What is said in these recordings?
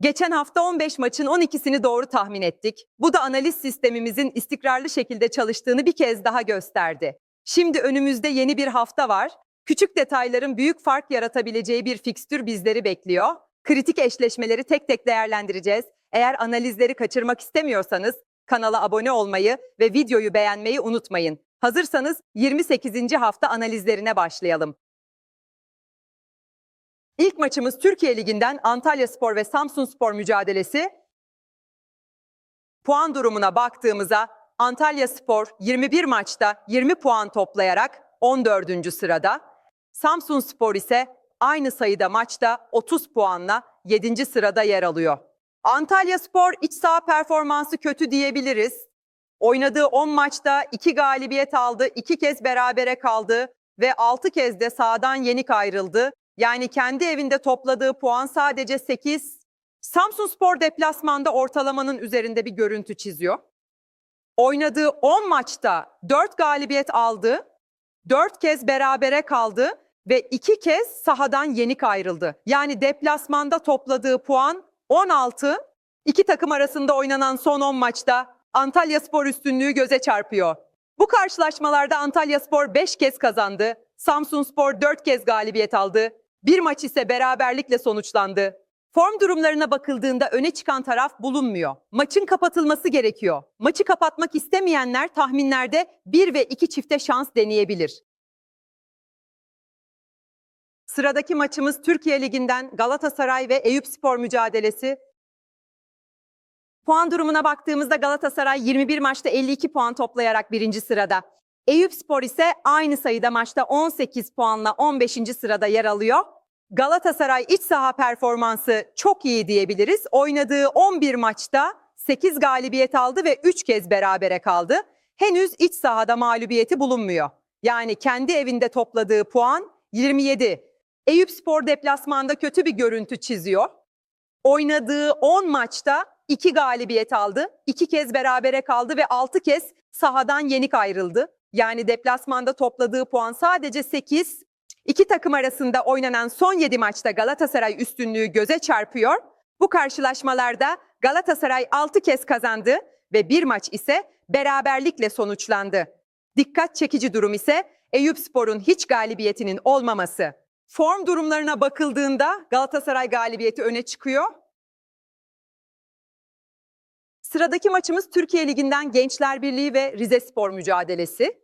Geçen hafta 15 maçın 12'sini doğru tahmin ettik. Bu da analiz sistemimizin istikrarlı şekilde çalıştığını bir kez daha gösterdi. Şimdi önümüzde yeni bir hafta var. Küçük detayların büyük fark yaratabileceği bir fikstür bizleri bekliyor. Kritik eşleşmeleri tek tek değerlendireceğiz. Eğer analizleri kaçırmak istemiyorsanız kanala abone olmayı ve videoyu beğenmeyi unutmayın. Hazırsanız 28. hafta analizlerine başlayalım. İlk maçımız Türkiye Ligi'nden Antalya Spor ve Samsun Spor mücadelesi. Puan durumuna baktığımızda Antalya Spor 21 maçta 20 puan toplayarak 14. sırada. Samsun Spor ise aynı sayıda maçta 30 puanla 7. sırada yer alıyor. Antalya Spor iç saha performansı kötü diyebiliriz. Oynadığı 10 maçta 2 galibiyet aldı, 2 kez berabere kaldı ve 6 kez de sahadan yenik ayrıldı. Yani kendi evinde topladığı puan sadece 8. Samsun Spor deplasmanda ortalamanın üzerinde bir görüntü çiziyor. Oynadığı 10 maçta 4 galibiyet aldı, 4 kez berabere kaldı ve 2 kez sahadan yenik ayrıldı. Yani deplasmanda topladığı puan 16. İki takım arasında oynanan son 10 maçta Antalya Spor üstünlüğü göze çarpıyor. Bu karşılaşmalarda Antalya Spor 5 kez kazandı, Samsun Spor 4 kez galibiyet aldı, bir maç ise beraberlikle sonuçlandı. Form durumlarına bakıldığında öne çıkan taraf bulunmuyor. Maçın kapatılması gerekiyor. Maçı kapatmak istemeyenler tahminlerde 1 ve 2 çifte şans deneyebilir. Sıradaki maçımız Türkiye Ligi'nden Galatasaray ve Eyüpspor mücadelesi. Puan durumuna baktığımızda Galatasaray 21 maçta 52 puan toplayarak birinci sırada. Eyüpspor ise aynı sayıda maçta 18 puanla 15. sırada yer alıyor. Galatasaray iç saha performansı çok iyi diyebiliriz. Oynadığı 11 maçta 8 galibiyet aldı ve 3 kez berabere kaldı. Henüz iç sahada mağlubiyeti bulunmuyor. Yani kendi evinde topladığı puan 27. Eyüpspor deplasmanda kötü bir görüntü çiziyor. Oynadığı 10 maçta 2 galibiyet aldı, 2 kez berabere kaldı ve 6 kez sahadan yenik ayrıldı. Yani deplasmanda topladığı puan sadece 8. İki takım arasında oynanan son 7 maçta Galatasaray üstünlüğü göze çarpıyor. Bu karşılaşmalarda Galatasaray 6 kez kazandı ve bir maç ise beraberlikle sonuçlandı. Dikkat çekici durum ise Eyüpspor'un hiç galibiyetinin olmaması. Form durumlarına bakıldığında Galatasaray galibiyeti öne çıkıyor. Sıradaki maçımız Türkiye Ligi'nden Gençler Birliği ve Rize Spor mücadelesi.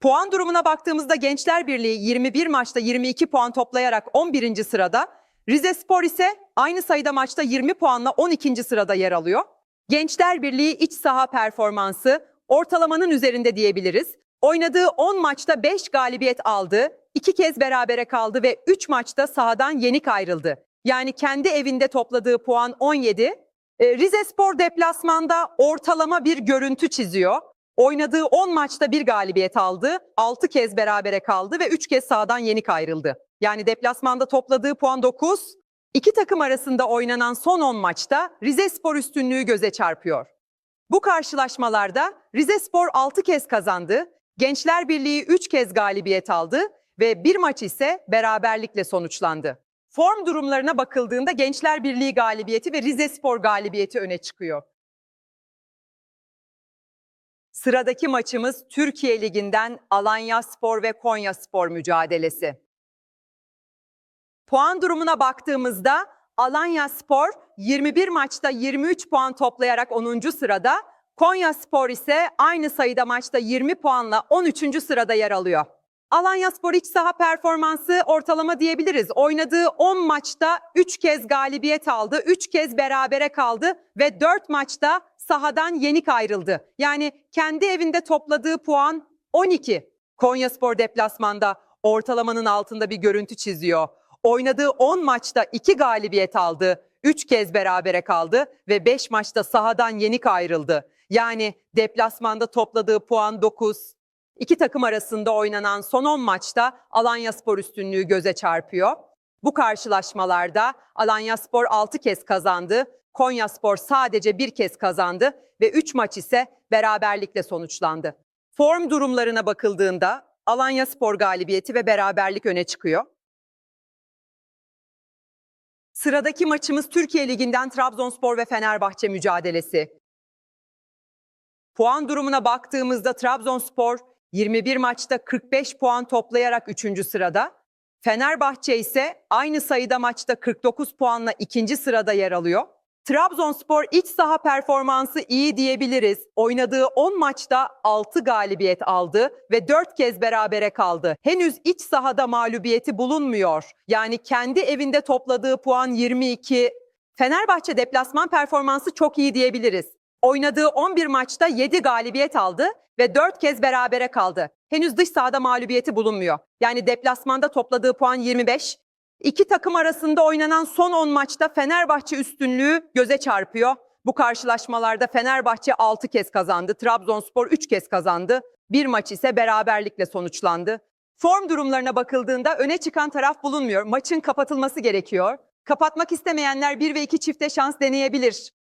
Puan durumuna baktığımızda Gençler Birliği 21 maçta 22 puan toplayarak 11. sırada. Rize Spor ise aynı sayıda maçta 20 puanla 12. sırada yer alıyor. Gençler Birliği iç saha performansı ortalamanın üzerinde diyebiliriz. Oynadığı 10 maçta 5 galibiyet aldı, 2 kez berabere kaldı ve 3 maçta sahadan yenik ayrıldı. Yani kendi evinde topladığı puan 17. Ee, Rize Spor deplasmanda ortalama bir görüntü çiziyor. Oynadığı 10 maçta bir galibiyet aldı, 6 kez berabere kaldı ve 3 kez sahadan yenik ayrıldı. Yani deplasmanda topladığı puan 9. İki takım arasında oynanan son 10 maçta Rize Spor üstünlüğü göze çarpıyor. Bu karşılaşmalarda Rize Spor 6 kez kazandı, Gençler Birliği 3 kez galibiyet aldı ve bir maç ise beraberlikle sonuçlandı. Form durumlarına bakıldığında Gençler Birliği galibiyeti ve Rize Spor galibiyeti öne çıkıyor. Sıradaki maçımız Türkiye Ligi'nden Alanya Spor ve Konya Spor mücadelesi. Puan durumuna baktığımızda Alanya Spor 21 maçta 23 puan toplayarak 10. sırada, Konya Spor ise aynı sayıda maçta 20 puanla 13. sırada yer alıyor. Alanya Spor iç saha performansı ortalama diyebiliriz. Oynadığı 10 maçta 3 kez galibiyet aldı, 3 kez berabere kaldı ve 4 maçta sahadan yenik ayrıldı. Yani kendi evinde topladığı puan 12. Konya Spor deplasmanda ortalamanın altında bir görüntü çiziyor. Oynadığı 10 maçta 2 galibiyet aldı, 3 kez berabere kaldı ve 5 maçta sahadan yenik ayrıldı. Yani deplasmanda topladığı puan 9. İki takım arasında oynanan son 10 maçta Alanya Spor üstünlüğü göze çarpıyor. Bu karşılaşmalarda Alanya Spor 6 kez kazandı, Konya Spor sadece bir kez kazandı ve 3 maç ise beraberlikle sonuçlandı. Form durumlarına bakıldığında Alanya Spor galibiyeti ve beraberlik öne çıkıyor. Sıradaki maçımız Türkiye Ligi'nden Trabzonspor ve Fenerbahçe mücadelesi. Puan durumuna baktığımızda Trabzonspor 21 maçta 45 puan toplayarak 3. sırada. Fenerbahçe ise aynı sayıda maçta 49 puanla 2. sırada yer alıyor. Trabzonspor iç saha performansı iyi diyebiliriz. Oynadığı 10 maçta 6 galibiyet aldı ve 4 kez berabere kaldı. Henüz iç sahada mağlubiyeti bulunmuyor. Yani kendi evinde topladığı puan 22. Fenerbahçe deplasman performansı çok iyi diyebiliriz. Oynadığı 11 maçta 7 galibiyet aldı ve 4 kez berabere kaldı. Henüz dış sahada mağlubiyeti bulunmuyor. Yani deplasmanda topladığı puan 25. İki takım arasında oynanan son 10 maçta Fenerbahçe üstünlüğü göze çarpıyor. Bu karşılaşmalarda Fenerbahçe 6 kez kazandı, Trabzonspor 3 kez kazandı. Bir maç ise beraberlikle sonuçlandı. Form durumlarına bakıldığında öne çıkan taraf bulunmuyor. Maçın kapatılması gerekiyor. Kapatmak istemeyenler 1 ve 2 çifte şans deneyebilir.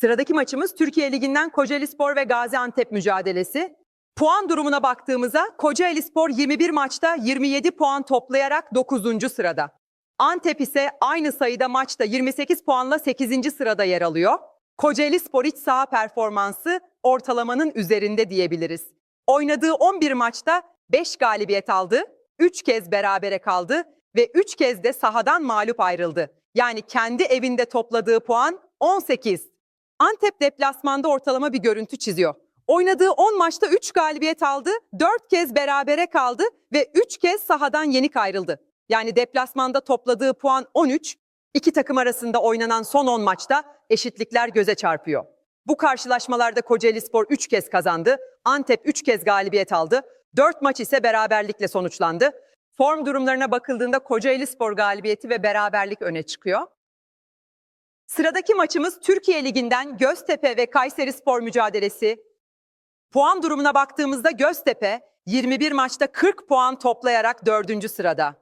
Sıradaki maçımız Türkiye Ligi'nden Kocaeli Spor ve Gaziantep mücadelesi. Puan durumuna baktığımızda Kocaeli Spor 21 maçta 27 puan toplayarak 9. sırada. Antep ise aynı sayıda maçta 28 puanla 8. sırada yer alıyor. Kocaeli Spor iç saha performansı ortalamanın üzerinde diyebiliriz. Oynadığı 11 maçta 5 galibiyet aldı, 3 kez berabere kaldı ve 3 kez de sahadan mağlup ayrıldı. Yani kendi evinde topladığı puan 18. Antep deplasmanda ortalama bir görüntü çiziyor. Oynadığı 10 maçta 3 galibiyet aldı, 4 kez berabere kaldı ve 3 kez sahadan yenik ayrıldı. Yani deplasmanda topladığı puan 13, iki takım arasında oynanan son 10 maçta eşitlikler göze çarpıyor. Bu karşılaşmalarda Kocaeli Spor 3 kez kazandı, Antep 3 kez galibiyet aldı, 4 maç ise beraberlikle sonuçlandı. Form durumlarına bakıldığında Kocaeli Spor galibiyeti ve beraberlik öne çıkıyor. Sıradaki maçımız Türkiye Ligi'nden Göztepe ve Kayseri Spor mücadelesi. Puan durumuna baktığımızda Göztepe 21 maçta 40 puan toplayarak 4. sırada.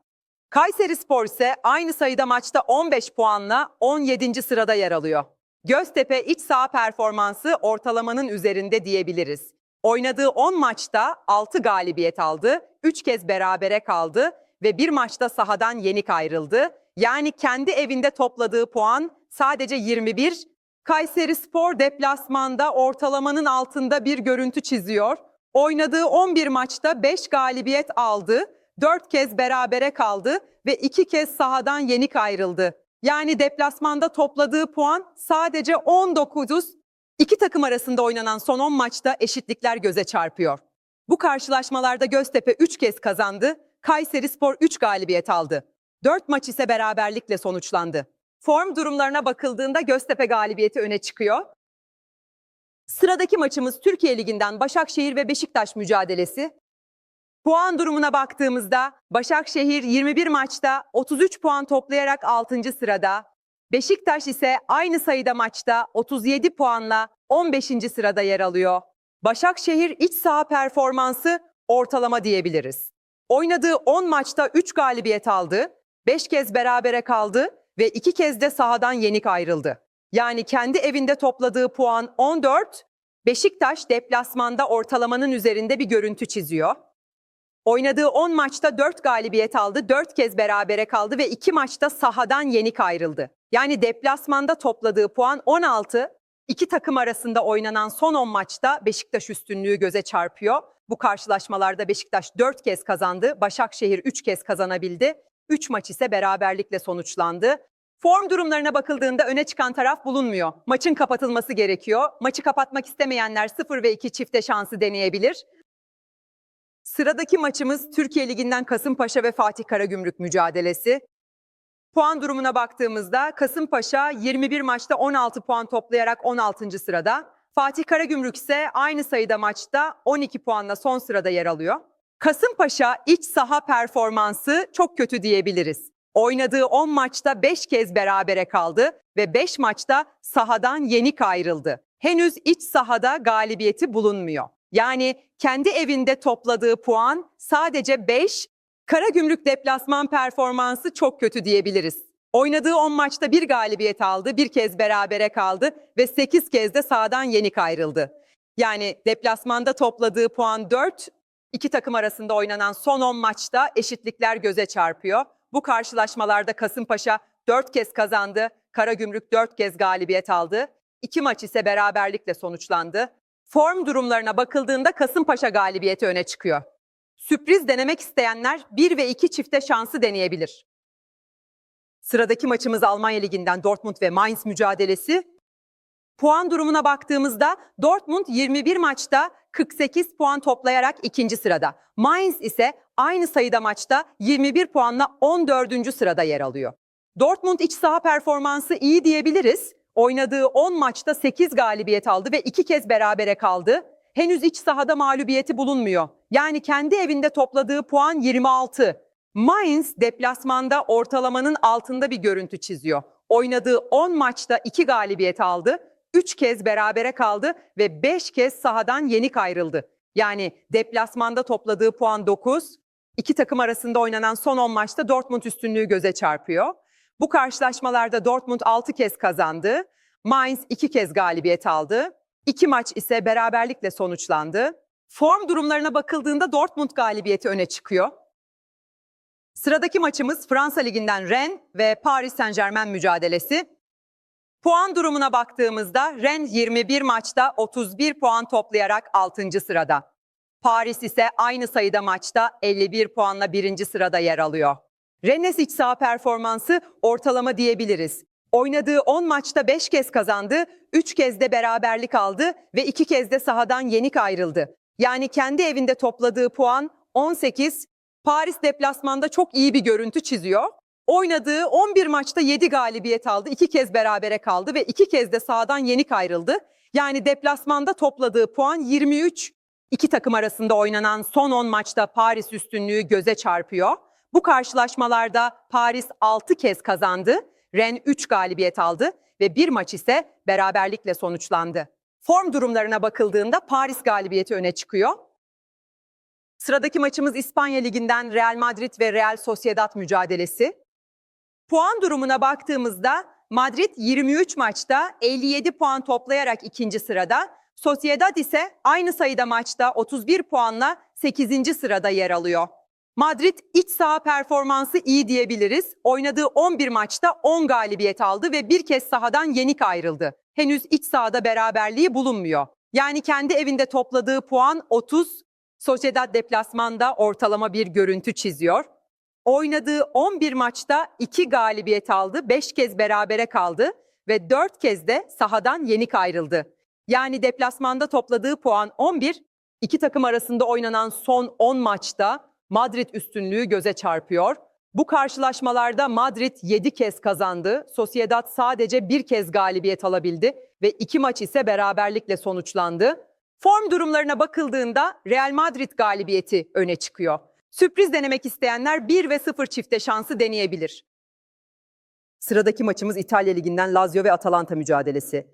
Kayseri Spor ise aynı sayıda maçta 15 puanla 17. sırada yer alıyor. Göztepe iç saha performansı ortalamanın üzerinde diyebiliriz. Oynadığı 10 maçta 6 galibiyet aldı, 3 kez berabere kaldı ve bir maçta sahadan yenik ayrıldı. Yani kendi evinde topladığı puan sadece 21. Kayseri Spor deplasmanda ortalamanın altında bir görüntü çiziyor. Oynadığı 11 maçta 5 galibiyet aldı, 4 kez berabere kaldı ve 2 kez sahadan yenik ayrıldı. Yani deplasmanda topladığı puan sadece 19. İki takım arasında oynanan son 10 maçta eşitlikler göze çarpıyor. Bu karşılaşmalarda Göztepe 3 kez kazandı, Kayseri Spor 3 galibiyet aldı. 4 maç ise beraberlikle sonuçlandı. Form durumlarına bakıldığında Göztepe galibiyeti öne çıkıyor. Sıradaki maçımız Türkiye Ligi'nden Başakşehir ve Beşiktaş mücadelesi. Puan durumuna baktığımızda Başakşehir 21 maçta 33 puan toplayarak 6. sırada. Beşiktaş ise aynı sayıda maçta 37 puanla 15. sırada yer alıyor. Başakşehir iç saha performansı ortalama diyebiliriz. Oynadığı 10 maçta 3 galibiyet aldı, 5 kez berabere kaldı ve 2 kez de sahadan yenik ayrıldı. Yani kendi evinde topladığı puan 14, Beşiktaş deplasmanda ortalamanın üzerinde bir görüntü çiziyor. Oynadığı 10 maçta 4 galibiyet aldı, 4 kez berabere kaldı ve 2 maçta sahadan yenik ayrıldı. Yani deplasmanda topladığı puan 16. İki takım arasında oynanan son 10 maçta Beşiktaş üstünlüğü göze çarpıyor. Bu karşılaşmalarda Beşiktaş 4 kez kazandı, Başakşehir 3 kez kazanabildi. 3 maç ise beraberlikle sonuçlandı. Form durumlarına bakıldığında öne çıkan taraf bulunmuyor. Maçın kapatılması gerekiyor. Maçı kapatmak istemeyenler 0 ve 2 çifte şansı deneyebilir. Sıradaki maçımız Türkiye Ligi'nden Kasımpaşa ve Fatih Karagümrük mücadelesi. Puan durumuna baktığımızda Kasımpaşa 21 maçta 16 puan toplayarak 16. sırada. Fatih Karagümrük ise aynı sayıda maçta 12 puanla son sırada yer alıyor. Kasımpaşa iç saha performansı çok kötü diyebiliriz. Oynadığı 10 maçta 5 kez berabere kaldı ve 5 maçta sahadan yenik ayrıldı. Henüz iç sahada galibiyeti bulunmuyor. Yani kendi evinde topladığı puan sadece 5. Karagümrük deplasman performansı çok kötü diyebiliriz. Oynadığı 10 maçta bir galibiyet aldı, bir kez berabere kaldı ve 8 kez de sahadan yenik ayrıldı. Yani deplasmanda topladığı puan 4, iki takım arasında oynanan son 10 maçta eşitlikler göze çarpıyor. Bu karşılaşmalarda Kasımpaşa 4 kez kazandı, Karagümrük 4 kez galibiyet aldı. İki maç ise beraberlikle sonuçlandı. Form durumlarına bakıldığında Kasımpaşa galibiyeti öne çıkıyor. Sürpriz denemek isteyenler 1 ve 2 çifte şansı deneyebilir. Sıradaki maçımız Almanya Ligi'nden Dortmund ve Mainz mücadelesi. Puan durumuna baktığımızda Dortmund 21 maçta 48 puan toplayarak ikinci sırada. Mainz ise aynı sayıda maçta 21 puanla 14. sırada yer alıyor. Dortmund iç saha performansı iyi diyebiliriz. Oynadığı 10 maçta 8 galibiyet aldı ve 2 kez berabere kaldı. Henüz iç sahada mağlubiyeti bulunmuyor. Yani kendi evinde topladığı puan 26. Mainz deplasmanda ortalamanın altında bir görüntü çiziyor. Oynadığı 10 maçta 2 galibiyet aldı, 3 kez berabere kaldı ve 5 kez sahadan yenik ayrıldı. Yani deplasmanda topladığı puan 9. İki takım arasında oynanan son 10 maçta Dortmund üstünlüğü göze çarpıyor. Bu karşılaşmalarda Dortmund 6 kez kazandı. Mainz 2 kez galibiyet aldı. İki maç ise beraberlikle sonuçlandı. Form durumlarına bakıldığında Dortmund galibiyeti öne çıkıyor. Sıradaki maçımız Fransa Ligi'nden Rennes ve Paris Saint-Germain mücadelesi. Puan durumuna baktığımızda Rennes 21 maçta 31 puan toplayarak 6. sırada. Paris ise aynı sayıda maçta 51 puanla 1. sırada yer alıyor. Rennes iç saha performansı ortalama diyebiliriz. Oynadığı 10 maçta 5 kez kazandı, 3 kez de beraberlik aldı ve 2 kez de sahadan yenik ayrıldı. Yani kendi evinde topladığı puan 18, Paris deplasmanda çok iyi bir görüntü çiziyor. Oynadığı 11 maçta 7 galibiyet aldı, 2 kez berabere kaldı ve 2 kez de sahadan yenik ayrıldı. Yani deplasmanda topladığı puan 23. İki takım arasında oynanan son 10 maçta Paris üstünlüğü göze çarpıyor. Bu karşılaşmalarda Paris 6 kez kazandı, Rennes 3 galibiyet aldı ve bir maç ise beraberlikle sonuçlandı. Form durumlarına bakıldığında Paris galibiyeti öne çıkıyor. Sıradaki maçımız İspanya Ligi'nden Real Madrid ve Real Sociedad mücadelesi. Puan durumuna baktığımızda Madrid 23 maçta 57 puan toplayarak ikinci sırada, Sociedad ise aynı sayıda maçta 31 puanla 8. sırada yer alıyor. Madrid iç saha performansı iyi diyebiliriz. Oynadığı 11 maçta 10 galibiyet aldı ve bir kez sahadan yenik ayrıldı. Henüz iç sahada beraberliği bulunmuyor. Yani kendi evinde topladığı puan 30, Sociedad deplasmanda ortalama bir görüntü çiziyor. Oynadığı 11 maçta 2 galibiyet aldı, 5 kez berabere kaldı ve 4 kez de sahadan yenik ayrıldı. Yani deplasmanda topladığı puan 11, iki takım arasında oynanan son 10 maçta Madrid üstünlüğü göze çarpıyor. Bu karşılaşmalarda Madrid 7 kez kazandı, Sociedad sadece bir kez galibiyet alabildi ve iki maç ise beraberlikle sonuçlandı. Form durumlarına bakıldığında Real Madrid galibiyeti öne çıkıyor. Sürpriz denemek isteyenler 1 ve 0 çifte şansı deneyebilir. Sıradaki maçımız İtalya Ligi'nden Lazio ve Atalanta mücadelesi.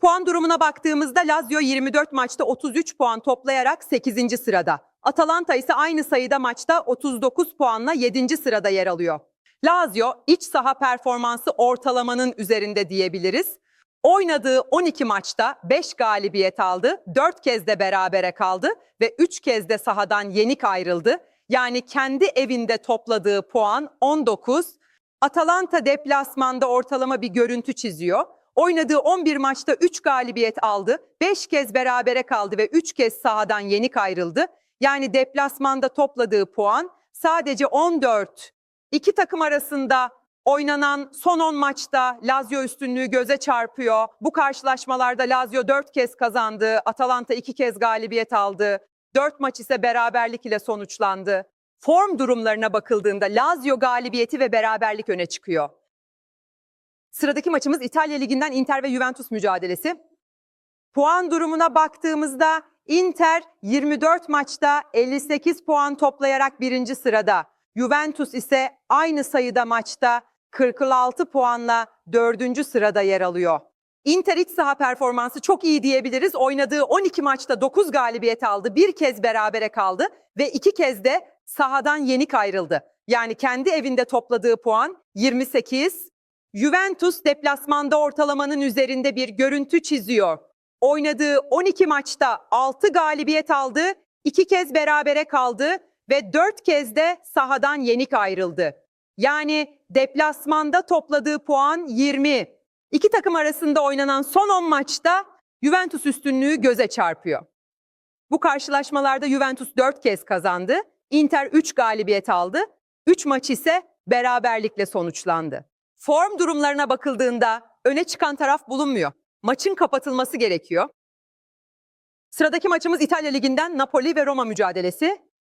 Puan durumuna baktığımızda Lazio 24 maçta 33 puan toplayarak 8. sırada. Atalanta ise aynı sayıda maçta 39 puanla 7. sırada yer alıyor. Lazio iç saha performansı ortalamanın üzerinde diyebiliriz. Oynadığı 12 maçta 5 galibiyet aldı, 4 kez de berabere kaldı ve 3 kez de sahadan yenik ayrıldı. Yani kendi evinde topladığı puan 19. Atalanta deplasmanda ortalama bir görüntü çiziyor. Oynadığı 11 maçta 3 galibiyet aldı, 5 kez berabere kaldı ve 3 kez sahadan yenik ayrıldı. Yani deplasmanda topladığı puan sadece 14. İki takım arasında oynanan son 10 maçta Lazio üstünlüğü göze çarpıyor. Bu karşılaşmalarda Lazio 4 kez kazandı, Atalanta 2 kez galibiyet aldı. 4 maç ise beraberlik ile sonuçlandı. Form durumlarına bakıldığında Lazio galibiyeti ve beraberlik öne çıkıyor. Sıradaki maçımız İtalya Ligi'nden Inter ve Juventus mücadelesi. Puan durumuna baktığımızda Inter 24 maçta 58 puan toplayarak birinci sırada. Juventus ise aynı sayıda maçta 46 puanla dördüncü sırada yer alıyor. Inter iç saha performansı çok iyi diyebiliriz. Oynadığı 12 maçta 9 galibiyet aldı, bir kez berabere kaldı ve iki kez de sahadan yenik ayrıldı. Yani kendi evinde topladığı puan 28. Juventus deplasmanda ortalamanın üzerinde bir görüntü çiziyor. Oynadığı 12 maçta 6 galibiyet aldı, 2 kez berabere kaldı ve 4 kez de sahadan yenik ayrıldı. Yani deplasmanda topladığı puan 20. İki takım arasında oynanan son 10 maçta Juventus üstünlüğü göze çarpıyor. Bu karşılaşmalarda Juventus 4 kez kazandı. Inter 3 galibiyet aldı. 3 maç ise beraberlikle sonuçlandı. Form durumlarına bakıldığında öne çıkan taraf bulunmuyor. Maçın kapatılması gerekiyor. Sıradaki maçımız İtalya Ligi'nden Napoli ve Roma mücadelesi.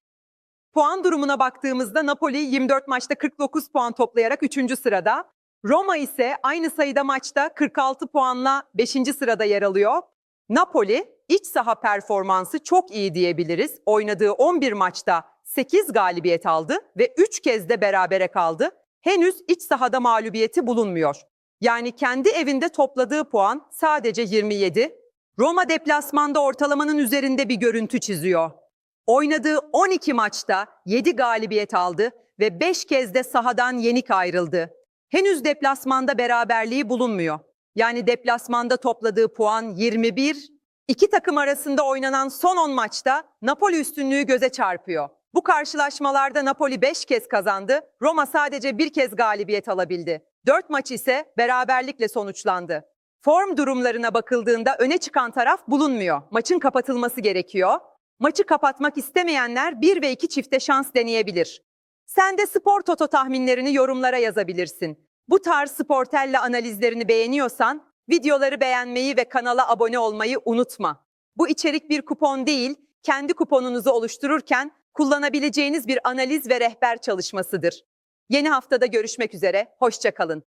Puan durumuna baktığımızda Napoli 24 maçta 49 puan toplayarak 3. sırada. Roma ise aynı sayıda maçta 46 puanla 5. sırada yer alıyor. Napoli iç saha performansı çok iyi diyebiliriz. Oynadığı 11 maçta 8 galibiyet aldı ve 3 kez de berabere kaldı. Henüz iç sahada mağlubiyeti bulunmuyor. Yani kendi evinde topladığı puan sadece 27. Roma deplasmanda ortalamanın üzerinde bir görüntü çiziyor. Oynadığı 12 maçta 7 galibiyet aldı ve 5 kez de sahadan yenik ayrıldı. Henüz deplasmanda beraberliği bulunmuyor. Yani deplasmanda topladığı puan 21. İki takım arasında oynanan son 10 maçta Napoli üstünlüğü göze çarpıyor. Bu karşılaşmalarda Napoli 5 kez kazandı, Roma sadece bir kez galibiyet alabildi. 4 maç ise beraberlikle sonuçlandı. Form durumlarına bakıldığında öne çıkan taraf bulunmuyor. Maçın kapatılması gerekiyor. Maçı kapatmak istemeyenler 1 ve 2 çifte şans deneyebilir. Sen de spor toto tahminlerini yorumlara yazabilirsin. Bu tarz sportelle analizlerini beğeniyorsan videoları beğenmeyi ve kanala abone olmayı unutma. Bu içerik bir kupon değil, kendi kuponunuzu oluştururken kullanabileceğiniz bir analiz ve rehber çalışmasıdır. Yeni haftada görüşmek üzere, hoşçakalın.